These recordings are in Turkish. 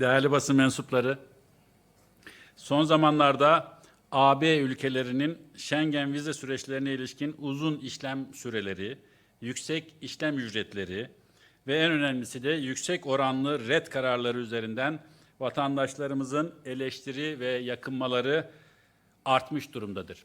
Değerli basın mensupları, son zamanlarda AB ülkelerinin Schengen vize süreçlerine ilişkin uzun işlem süreleri, yüksek işlem ücretleri ve en önemlisi de yüksek oranlı red kararları üzerinden vatandaşlarımızın eleştiri ve yakınmaları artmış durumdadır.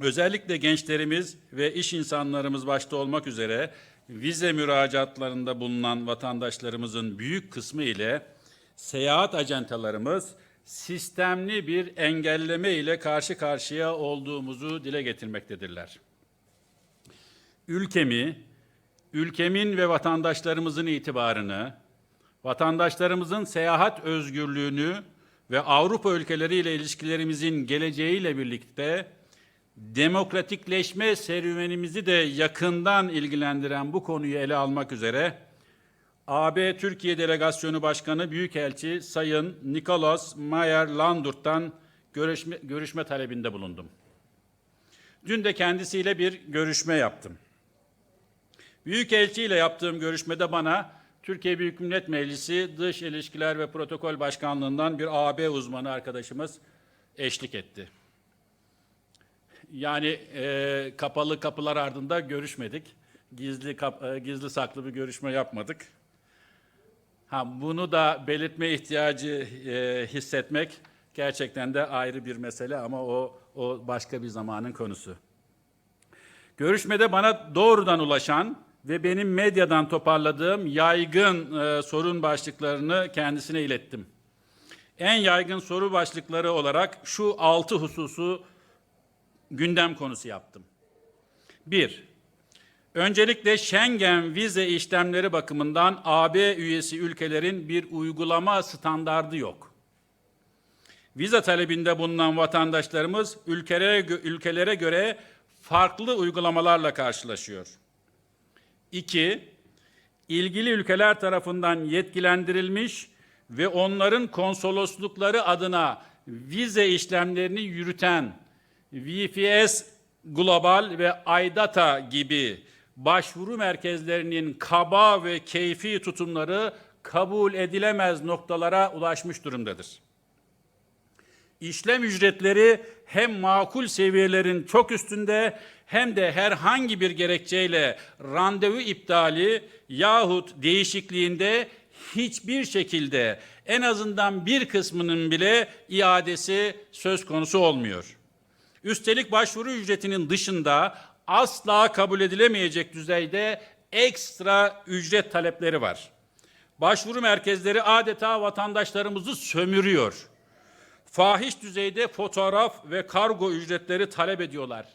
Özellikle gençlerimiz ve iş insanlarımız başta olmak üzere vize müracaatlarında bulunan vatandaşlarımızın büyük kısmı ile seyahat ajantalarımız sistemli bir engelleme ile karşı karşıya olduğumuzu dile getirmektedirler. Ülkemi, ülkemin ve vatandaşlarımızın itibarını, vatandaşlarımızın seyahat özgürlüğünü ve Avrupa ülkeleriyle ilişkilerimizin geleceğiyle birlikte demokratikleşme serüvenimizi de yakından ilgilendiren bu konuyu ele almak üzere AB Türkiye Delegasyonu Başkanı Büyükelçi Sayın Nicholas Mayer Landurt'tan görüşme, görüşme talebinde bulundum. Dün de kendisiyle bir görüşme yaptım. Büyükelçi ile yaptığım görüşmede bana Türkiye Büyük Millet Meclisi Dış İlişkiler ve Protokol Başkanlığından bir AB uzmanı arkadaşımız eşlik etti. Yani e, kapalı kapılar ardında görüşmedik. Gizli kap, e, gizli saklı bir görüşme yapmadık. Ha bunu da belirtme ihtiyacı e, hissetmek gerçekten de ayrı bir mesele ama o o başka bir zamanın konusu. Görüşmede bana doğrudan ulaşan ve benim medyadan toparladığım yaygın e, sorun başlıklarını kendisine ilettim. En yaygın soru başlıkları olarak şu altı hususu gündem konusu yaptım. Bir, öncelikle Schengen vize işlemleri bakımından AB üyesi ülkelerin bir uygulama standardı yok. Vize talebinde bulunan vatandaşlarımız ülkelere, ülkelere göre farklı uygulamalarla karşılaşıyor. İki, ilgili ülkeler tarafından yetkilendirilmiş ve onların konsoloslukları adına vize işlemlerini yürüten VFS Global ve Aydata gibi başvuru merkezlerinin kaba ve keyfi tutumları kabul edilemez noktalara ulaşmış durumdadır. İşlem ücretleri hem makul seviyelerin çok üstünde hem de herhangi bir gerekçeyle randevu iptali yahut değişikliğinde hiçbir şekilde en azından bir kısmının bile iadesi söz konusu olmuyor. Üstelik başvuru ücretinin dışında asla kabul edilemeyecek düzeyde ekstra ücret talepleri var. Başvuru merkezleri adeta vatandaşlarımızı sömürüyor. Fahiş düzeyde fotoğraf ve kargo ücretleri talep ediyorlar.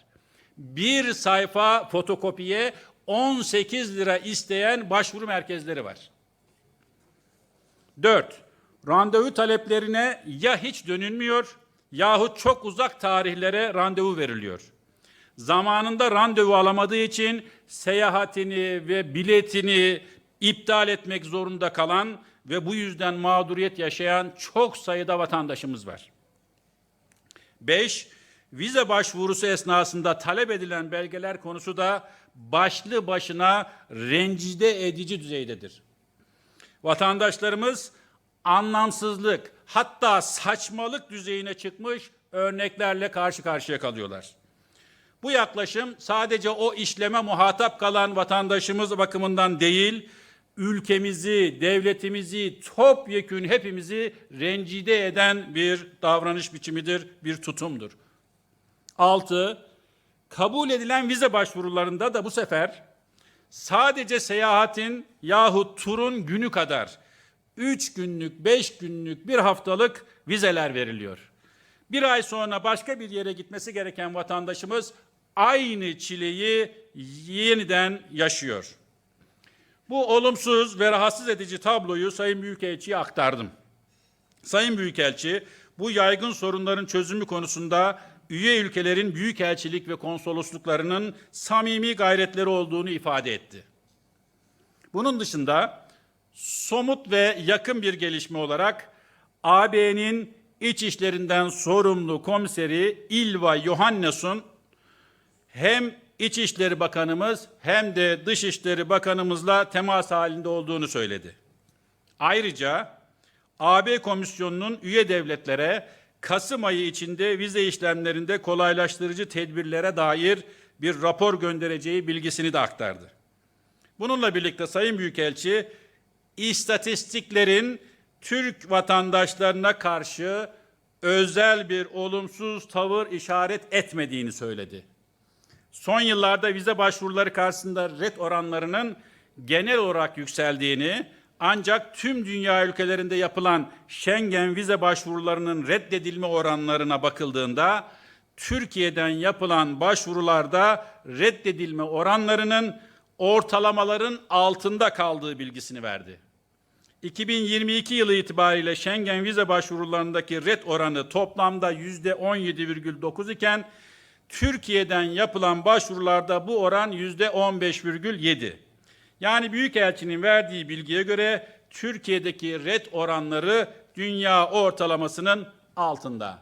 Bir sayfa fotokopiye 18 lira isteyen başvuru merkezleri var. 4. Randevu taleplerine ya hiç dönülmüyor yahut çok uzak tarihlere randevu veriliyor. Zamanında randevu alamadığı için seyahatini ve biletini iptal etmek zorunda kalan ve bu yüzden mağduriyet yaşayan çok sayıda vatandaşımız var. 5. Vize başvurusu esnasında talep edilen belgeler konusu da başlı başına rencide edici düzeydedir. Vatandaşlarımız anlamsızlık hatta saçmalık düzeyine çıkmış örneklerle karşı karşıya kalıyorlar. Bu yaklaşım sadece o işleme muhatap kalan vatandaşımız bakımından değil, ülkemizi, devletimizi, topyekün hepimizi rencide eden bir davranış biçimidir, bir tutumdur. Altı, kabul edilen vize başvurularında da bu sefer sadece seyahatin yahut turun günü kadar üç günlük, beş günlük, bir haftalık vizeler veriliyor. Bir ay sonra başka bir yere gitmesi gereken vatandaşımız aynı çileyi yeniden yaşıyor. Bu olumsuz ve rahatsız edici tabloyu Sayın Büyükelçi'ye aktardım. Sayın Büyükelçi, bu yaygın sorunların çözümü konusunda üye ülkelerin büyükelçilik ve konsolosluklarının samimi gayretleri olduğunu ifade etti. Bunun dışında somut ve yakın bir gelişme olarak AB'nin iç işlerinden sorumlu komiseri Ilva Johannesson hem İçişleri Bakanımız hem de Dışişleri Bakanımızla temas halinde olduğunu söyledi. Ayrıca AB Komisyonu'nun üye devletlere Kasım ayı içinde vize işlemlerinde kolaylaştırıcı tedbirlere dair bir rapor göndereceği bilgisini de aktardı. Bununla birlikte Sayın Büyükelçi istatistiklerin Türk vatandaşlarına karşı özel bir olumsuz tavır işaret etmediğini söyledi. Son yıllarda vize başvuruları karşısında red oranlarının genel olarak yükseldiğini ancak tüm dünya ülkelerinde yapılan Schengen vize başvurularının reddedilme oranlarına bakıldığında Türkiye'den yapılan başvurularda reddedilme oranlarının ortalamaların altında kaldığı bilgisini verdi. 2022 yılı itibariyle Schengen vize başvurularındaki red oranı toplamda yüzde 17,9 iken Türkiye'den yapılan başvurularda bu oran yüzde 15,7. Yani Büyükelçinin verdiği bilgiye göre Türkiye'deki red oranları dünya ortalamasının altında.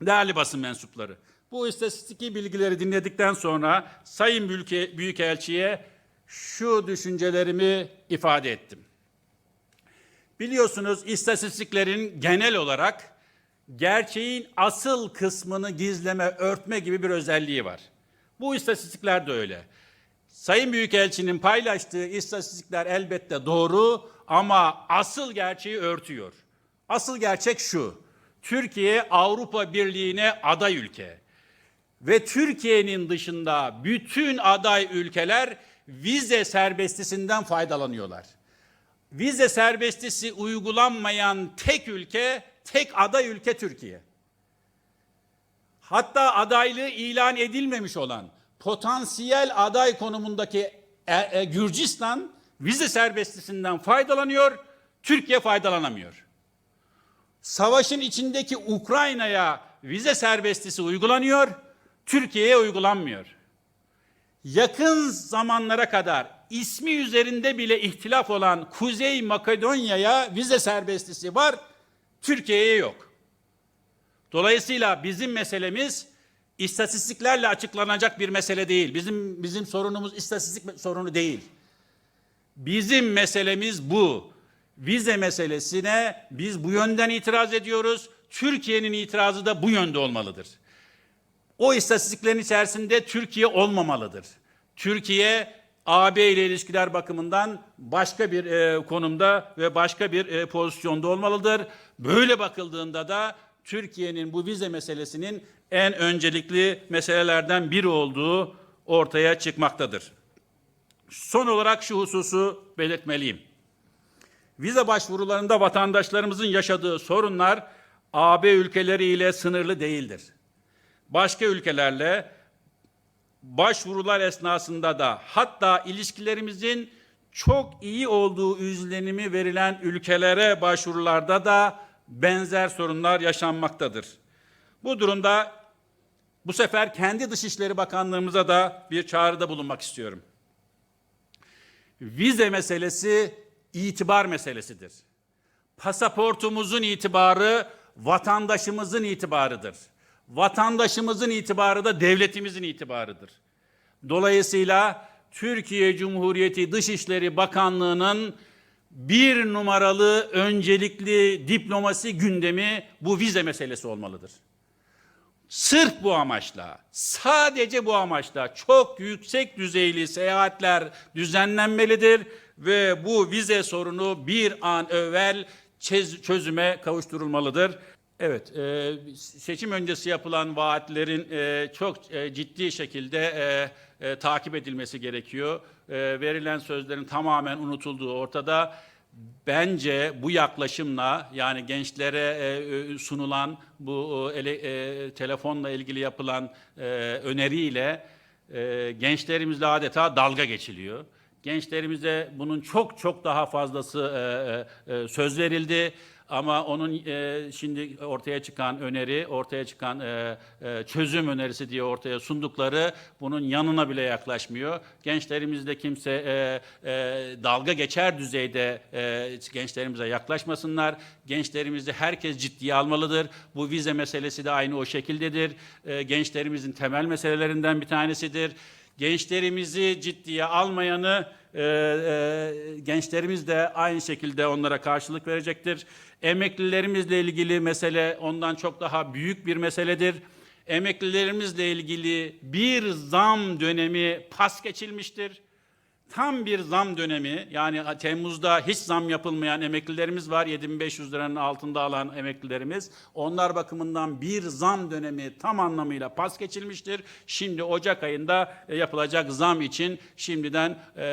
Değerli basın mensupları, bu istatistiki bilgileri dinledikten sonra Sayın Büyüke- Büyükelçi'ye şu düşüncelerimi ifade ettim. Biliyorsunuz istatistiklerin genel olarak gerçeğin asıl kısmını gizleme, örtme gibi bir özelliği var. Bu istatistikler de öyle. Sayın Büyükelçinin paylaştığı istatistikler elbette doğru ama asıl gerçeği örtüyor. Asıl gerçek şu. Türkiye Avrupa Birliği'ne aday ülke. Ve Türkiye'nin dışında bütün aday ülkeler vize serbestisinden faydalanıyorlar. Vize serbestisi uygulanmayan tek ülke, tek aday ülke Türkiye. Hatta adaylığı ilan edilmemiş olan potansiyel aday konumundaki e, e, Gürcistan vize serbestisinden faydalanıyor, Türkiye faydalanamıyor. Savaşın içindeki Ukrayna'ya vize serbestisi uygulanıyor, Türkiye'ye uygulanmıyor. Yakın zamanlara kadar ismi üzerinde bile ihtilaf olan Kuzey Makedonya'ya vize serbestisi var, Türkiye'ye yok. Dolayısıyla bizim meselemiz istatistiklerle açıklanacak bir mesele değil. Bizim bizim sorunumuz istatistik sorunu değil. Bizim meselemiz bu. Vize meselesine biz bu yönden itiraz ediyoruz. Türkiye'nin itirazı da bu yönde olmalıdır. O istatistiklerin içerisinde Türkiye olmamalıdır. Türkiye AB ile ilişkiler bakımından başka bir e, konumda ve başka bir e, pozisyonda olmalıdır. Böyle bakıldığında da Türkiye'nin bu vize meselesinin en öncelikli meselelerden biri olduğu ortaya çıkmaktadır. Son olarak şu hususu belirtmeliyim. Vize başvurularında vatandaşlarımızın yaşadığı sorunlar AB ülkeleriyle sınırlı değildir. Başka ülkelerle başvurular esnasında da hatta ilişkilerimizin çok iyi olduğu izlenimi verilen ülkelere başvurularda da benzer sorunlar yaşanmaktadır. Bu durumda bu sefer kendi Dışişleri Bakanlığımıza da bir çağrıda bulunmak istiyorum. Vize meselesi itibar meselesidir. Pasaportumuzun itibarı vatandaşımızın itibarıdır. Vatandaşımızın itibarı da devletimizin itibarıdır. Dolayısıyla Türkiye Cumhuriyeti Dışişleri Bakanlığı'nın bir numaralı öncelikli diplomasi gündemi bu vize meselesi olmalıdır. Sırf bu amaçla, sadece bu amaçla çok yüksek düzeyli seyahatler düzenlenmelidir ve bu vize sorunu bir an evvel çöz- çözüme kavuşturulmalıdır. Evet, e, seçim öncesi yapılan vaatlerin e, çok e, ciddi şekilde e, e, takip edilmesi gerekiyor. E, verilen sözlerin tamamen unutulduğu ortada. Bence bu yaklaşımla yani gençlere e, sunulan bu e, ele, e, telefonla ilgili yapılan e, öneriyle e, gençlerimizle adeta dalga geçiliyor. Gençlerimize bunun çok çok daha fazlası e, e, e, söz verildi. Ama onun e, şimdi ortaya çıkan öneri, ortaya çıkan e, e, çözüm önerisi diye ortaya sundukları bunun yanına bile yaklaşmıyor. Gençlerimizde kimse e, e, dalga geçer düzeyde e, gençlerimize yaklaşmasınlar. Gençlerimizi herkes ciddiye almalıdır. Bu vize meselesi de aynı o şekildedir. E, gençlerimizin temel meselelerinden bir tanesidir Gençlerimizi ciddiye almayanı e, e, gençlerimiz de aynı şekilde onlara karşılık verecektir. Emeklilerimizle ilgili mesele ondan çok daha büyük bir meseledir. Emeklilerimizle ilgili bir zam dönemi pas geçilmiştir. Tam bir zam dönemi yani Temmuz'da hiç zam yapılmayan emeklilerimiz var 7500 liranın altında alan emeklilerimiz. Onlar bakımından bir zam dönemi tam anlamıyla pas geçilmiştir. Şimdi Ocak ayında e, yapılacak zam için şimdiden e,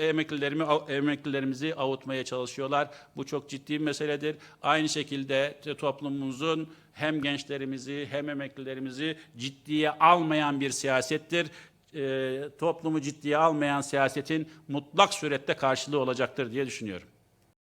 emeklilerimi emeklilerimizi avutmaya çalışıyorlar. Bu çok ciddi bir meseledir. Aynı şekilde toplumumuzun hem gençlerimizi hem emeklilerimizi ciddiye almayan bir siyasettir e, toplumu ciddiye almayan siyasetin mutlak surette karşılığı olacaktır diye düşünüyorum.